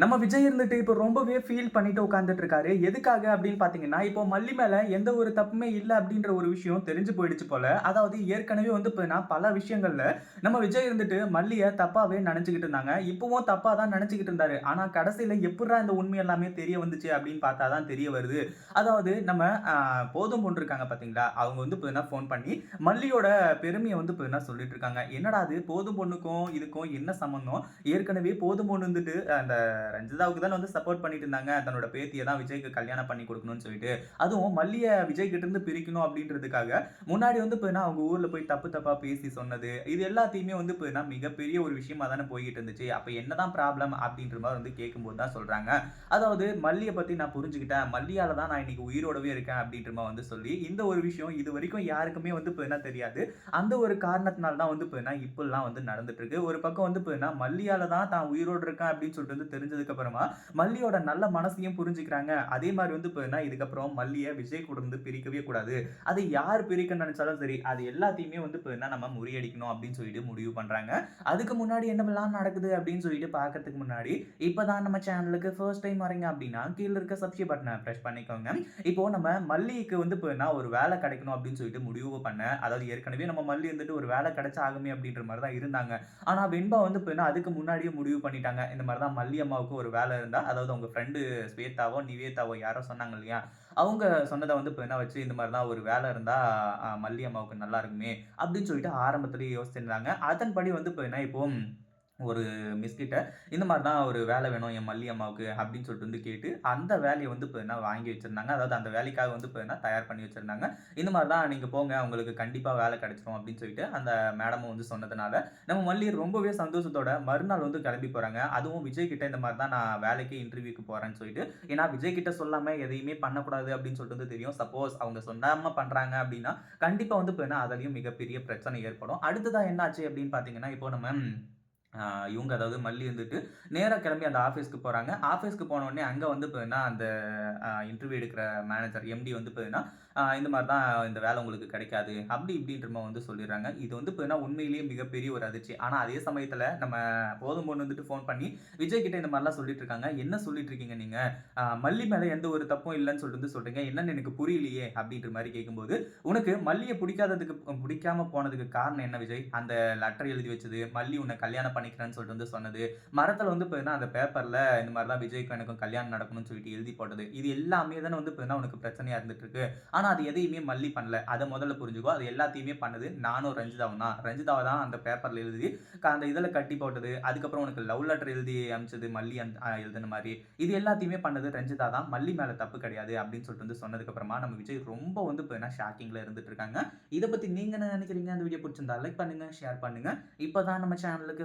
நம்ம விஜய் இருந்துட்டு இப்போ ரொம்பவே ஃபீல் பண்ணிட்டு உட்காந்துட்டு இருக்காரு. எதுக்காக அப்படின்னு பார்த்தீங்கன்னா இப்போ மல்லி மேலே எந்த ஒரு தப்புமே இல்லை அப்படின்ற ஒரு விஷயம் தெரிஞ்சு போயிடுச்சு போல. அதாவது ஏற்கனவே வந்து இப்போ பல விஷயங்கள்ல நம்ம விஜய் இருந்துட்டு மல்லியை தப்பாவே நினச்சிக்கிட்டு இருந்தாங்க. இப்போவும் தப்பாக தான் நினச்சிக்கிட்டு இருந்தாரு. ஆனால் கடைசியில் எப்படா இந்த உண்மை எல்லாமே தெரிய வந்துச்சு அப்படின்னு பார்த்தா தான் தெரிய வருது. அதாவது நம்ம போதும் பொண்ணு இருக்காங்க பார்த்தீங்களா அவங்க வந்து இப்போ ஃபோன் பண்ணி மல்லியோட பெருமையை வந்து இப்போ சொல்லிட்டு இருக்காங்க? என்னடா அது? போதும் பொண்ணுக்கும் இதுக்கும் என்ன சம்மந்தம் ஏற்கனவே போதும் பொண்ணு வந்துட்டு அந்த ரஞ்சிதாவுக்கு தான் வந்து சப்போர்ட் பண்ணிட்டு இருந்தாங்க. தன்னோட பேத்தியை தான் விஜய்க்கு கல்யாணம் பண்ணி கொடுக்கணும்னு சொல்லிட்டு. அதுவும் மல்லியை விஜய் கிட்ட இருந்து பிரிக்கணும் அப்படின்றதுக்காக முன்னாடி வந்து இப்போ அவங்க ஊர்ல போய் தப்பு தப்பா பேசி சொன்னது இது எல்லாத்தையுமே வந்து இப்போ மிகப்பெரிய ஒரு விஷயமா தானே போய்கிட்டு இருந்துச்சு. அப்போ என்னதான் ப்ராப்ளம் அப்படின்ற மாதிரி வந்து கேட்கும்போது தான் சொல்றாங்க. அதாவது மல்லியை பத்தி நான் புரிஞ்சுக்கிட்டேன். மல்லியால தான் நான் இன்னைக்கு உயிரோடவே இருக்கேன் அப்படின்ற மாதிரி வந்து சொல்லி இந்த ஒரு விஷயம் இது வரைக்கும் யாருக்குமே வந்து இப்போ என்ன தெரியாது. அந்த ஒரு காரணத்தினால தான் வந்து இப்போ என்ன இப்படிலாம் வந்து நடந்துட்டு இருக்கு. ஒரு பக்கம் வந்து இப்போ என்ன மல்லியால தான் தான் உயிரோடு இருக்கேன் அப்படின்னு சொல்லிட்டு வந்து தெரிஞ்சு அப்புறமா மல்லியோட நல்ல மனசையும் புரிஞ்சுக்கிறாங்க. அதே மாதிரி வந்து இப்போ என்ன இதுக்கப்புறம் மல்லியை விஜய் கூட இருந்து பிரிக்கவே கூடாது. அது யார் பிரிக்க நினைச்சாலும் சரி அது எல்லாத்தையுமே வந்து இப்போ என்ன நம்ம முறியடிக்கணும் அப்படின்னு சொல்லிட்டு முடிவு பண்றாங்க. அதுக்கு முன்னாடி என்னவெல்லாம் நடக்குது அப்படின்னு சொல்லிட்டு பார்க்கறதுக்கு முன்னாடி இப்போதான் நம்ம சேனலுக்கு ஃபர்ஸ்ட் டைம் வரீங்க அப்படின்னா கீழே இருக்க சப்ஸ்கிரைப் பட்டனை ப்ரெஸ் பண்ணிக்கோங்க. இப்போ நம்ம மல்லிக்கு வந்து இப்போ என்ன ஒரு வேலை கிடைக்கணும் அப்படின்னு சொல்லிட்டு முடிவு பண்ண அதாவது ஏற்கனவே நம்ம மல்லி வந்துட்டு ஒரு வேலை கிடைச்சா ஆகுமே அப்படின்ற மாதிரி தான் இருந்தாங்க. ஆனா வெண்பா வந்து இப்போ என்ன அதுக்கு முன்னாடியே முடிவு பண்ணிட்டாங்க. இந்த மாதிரி தான் மல்லி அம்மாவுக்கு ஒரு வேலை இருந்தால் அதாவது அவங்க ஃப்ரெண்டு ஸ்வேதாவோ நிவேதாவோ யாரோ சொன்னாங்க இல்லையா? அவங்க சொன்னதை வந்து இப்போ என்ன வச்சு இந்த மாதிரி தான் ஒரு வேலை இருந்தால் மல்லி அம்மாவுக்கு நல்லா இருக்குமே அப்படின்னு சொல்லிட்டு ஆரம்பத்துலேயே யோசிச்சிருந்தாங்க. அதன்படி வந்து இப்போ என்ன இப்போ ஒரு மிஸ்கிட்ட இந்த மாதிரி தான் ஒரு வேலை வேணும் என் மல்லி அம்மாவுக்கு அப்படின்னு சொல்லிட்டு வந்து கேட்டு அந்த வேலையை வந்து இப்போ என்ன வாங்கி வச்சுருந்தாங்க. அதாவது அந்த வேலைக்காக வந்து இப்போ என்ன தயார் பண்ணி வச்சுருந்தாங்க. இந்த மாதிரி தான் நீங்கள் போங்க உங்களுக்கு கண்டிப்பாக வேலை கிடைச்சிரும் அப்படின்னு சொல்லிட்டு அந்த மேடமும் வந்து சொன்னதுனால நம்ம மல்லி ரொம்பவே சந்தோஷத்தோட மறுநாள் வந்து கிளம்பி போகிறாங்க அதுவும் விஜய் கிட்ட இந்த மாதிரி தான் நான் வேலைக்கு இன்டர்வியூக்கு போகிறேன்னு சொல்லிட்டு ஏன்னா விஜய் கிட்ட சொல்லாமல் எதையுமே பண்ணக்கூடாது அப்படின்னு சொல்லிட்டு வந்து தெரியும். சப்போஸ் அவங்க சொல்லாமல் பண்ணுறாங்க அப்படின்னா கண்டிப்பாக வந்து இப்போ என்ன அதுலேயும் மிகப்பெரிய பிரச்சனை ஏற்படும். அடுத்ததாக என்னாச்சு அப்படின்னு பார்த்தீங்கன்னா இப்போ நம்ம இவங்க அதாவது மல்லி வந்துட்டு நேராக கிளம்பி அந்த ஆஃபீஸ்க்கு போகிறாங்க ஆஃபீஸ்க்கு போனோடனே அங்கே வந்து இப்போ என்ன அந்த இன்டர்வியூ எடுக்கிற மேனேஜர் எம்டி வந்து இப்போ இந்த மாதிரி தான் இந்த வேலை உங்களுக்கு கிடைக்காது. அப்படி இப்படின்ற மாதிரி வந்து சொல்லிடுறாங்க. இது வந்து இப்போ என்ன உண்மையிலேயே மிகப்பெரிய ஒரு அதிர்ச்சி. ஆனால் அதே சமயத்தில் நம்ம போதும் பொண்ணு வந்துட்டு ஃபோன் பண்ணி விஜய் கிட்ட இந்த மாதிரிலாம் சொல்லிட்டு இருக்காங்க. என்ன சொல்லிட்டு இருக்கீங்க நீங்கள் மல்லி மேலே எந்த ஒரு தப்பும் இல்லைன்னு சொல்லிட்டு வந்து சொல்கிறீங்க என்னன்னு எனக்கு புரியலையே அப்படின்ற மாதிரி கேட்கும்போது உனக்கு மல்லியை பிடிக்காததுக்கு பிடிக்காம போனதுக்கு காரணம் என்ன விஜய்? அந்த லெட்டர் எழுதி வச்சது மல்லி உன்னை கல்யாணம் பண்ணிக்கிறேன்னு சொல்லிட்டு வந்து சொன்னது. மரத்தில் வந்து பார்த்தீங்கன்னா அந்த பேப்பரில் இந்த மாதிரி தான் விஜய்க்கும் எனக்கும் கல்யாணம் நடக்கணும்னு சொல்லிட்டு எழுதி போட்டது. இது எல்லாமே தானே வந்து இப்போ உனக்கு பிரச்சனையாக இருந்துட்டு இருக்கு ஆனால் அது எதையுமே மல்லி பண்ணல. அதை முதல்ல புரிஞ்சுக்கோ. அது எல்லாத்தையுமே பண்ணது நானும் ரஞ்சிதாவும் தான். ரஞ்சிதாவை தான் அந்த பேப்பரில் எழுதி க- அந்த இதில் கட்டி போட்டது. அதுக்கப்புறம் உனக்கு லவ் லெட்டர் எழுதி அமிச்சது மல்லி அந் எழுதுன எழுதின மாதிரி. இது எல்லாத்தையுமே பண்ணது ரஞ்சிதா தான். மல்லி மேலே தப்பு கிடையாது அப்படின்னு சொல்லிட்டு வந்து சொன்னதுக்கப்புறமா நம்ம விஜய் ரொம்ப வந்து இப்போ என்ன ஷாக்கிங்கில் இருந்துட்டு இருக்காங்க இதை பற்றி நீங்கள் என்ன நினைக்கிறீங்க? அந்த வீடியோ பிடிச்சிருந்தா லைக் பண்ணுங்கள் ஷேர் பண்ணுங்கள் இப்போ தான் நம்ம சேனலுக்கு